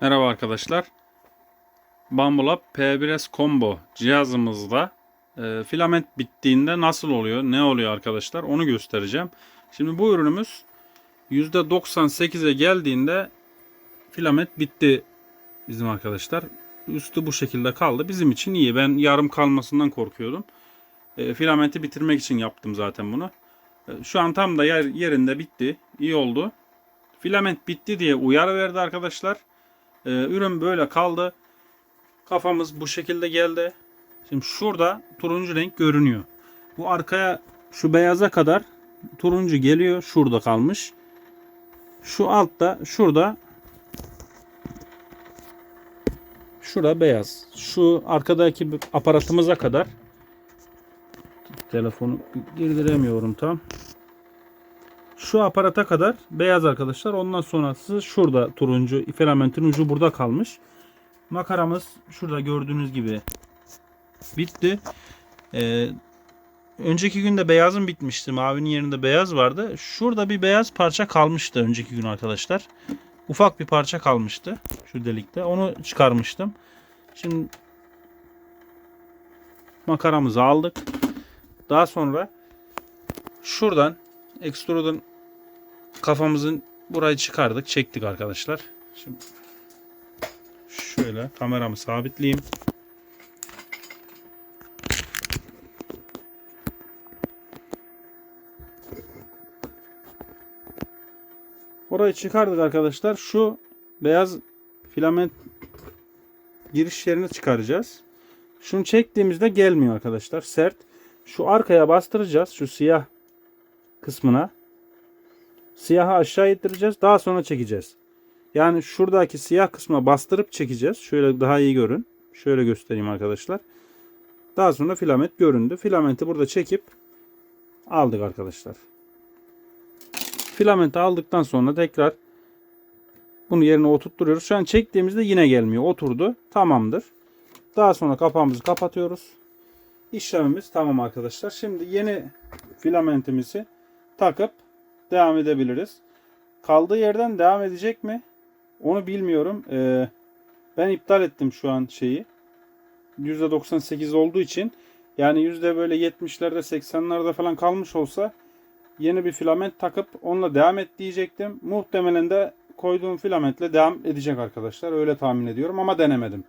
Merhaba arkadaşlar. Bambulab P1S Combo cihazımızda e, filament bittiğinde nasıl oluyor, ne oluyor arkadaşlar onu göstereceğim. Şimdi bu ürünümüz %98'e geldiğinde filament bitti bizim arkadaşlar. Üstü bu şekilde kaldı. Bizim için iyi. Ben yarım kalmasından korkuyordum. E, filamenti bitirmek için yaptım zaten bunu. E, şu an tam da yer, yerinde bitti. İyi oldu. Filament bitti diye uyarı verdi arkadaşlar. Ee, ürün böyle kaldı. Kafamız bu şekilde geldi. Şimdi şurada turuncu renk görünüyor. Bu arkaya şu beyaza kadar turuncu geliyor. Şurada kalmış. Şu altta şurada şura beyaz. Şu arkadaki aparatımıza kadar telefonu girdiremiyorum tam. Şu aparata kadar beyaz arkadaşlar. Ondan sonrası şurada turuncu filamentin ucu burada kalmış. Makaramız şurada gördüğünüz gibi bitti. Ee, önceki günde beyazın bitmişti. Mavinin yerinde beyaz vardı. Şurada bir beyaz parça kalmıştı önceki gün arkadaşlar. Ufak bir parça kalmıştı şu delikte. Onu çıkarmıştım. Şimdi makaramızı aldık. Daha sonra şuradan ekstrudun kafamızın burayı çıkardık, çektik arkadaşlar. Şimdi şöyle kameramı sabitleyeyim. Orayı çıkardık arkadaşlar. Şu beyaz filament giriş yerini çıkaracağız. Şunu çektiğimizde gelmiyor arkadaşlar. Sert. Şu arkaya bastıracağız. Şu siyah kısmına. Siyahı aşağı ittireceğiz. Daha sonra çekeceğiz. Yani şuradaki siyah kısma bastırıp çekeceğiz. Şöyle daha iyi görün. Şöyle göstereyim arkadaşlar. Daha sonra filament göründü. Filamenti burada çekip aldık arkadaşlar. Filamenti aldıktan sonra tekrar bunu yerine oturtturuyoruz. Şu an çektiğimizde yine gelmiyor. Oturdu. Tamamdır. Daha sonra kapağımızı kapatıyoruz. İşlemimiz tamam arkadaşlar. Şimdi yeni filamentimizi takıp devam edebiliriz. Kaldığı yerden devam edecek mi? Onu bilmiyorum. Ee, ben iptal ettim şu an şeyi. %98 olduğu için yani yüzde böyle 70'lerde 80'lerde falan kalmış olsa yeni bir filament takıp onunla devam et diyecektim. Muhtemelen de koyduğum filamentle devam edecek arkadaşlar. Öyle tahmin ediyorum ama denemedim.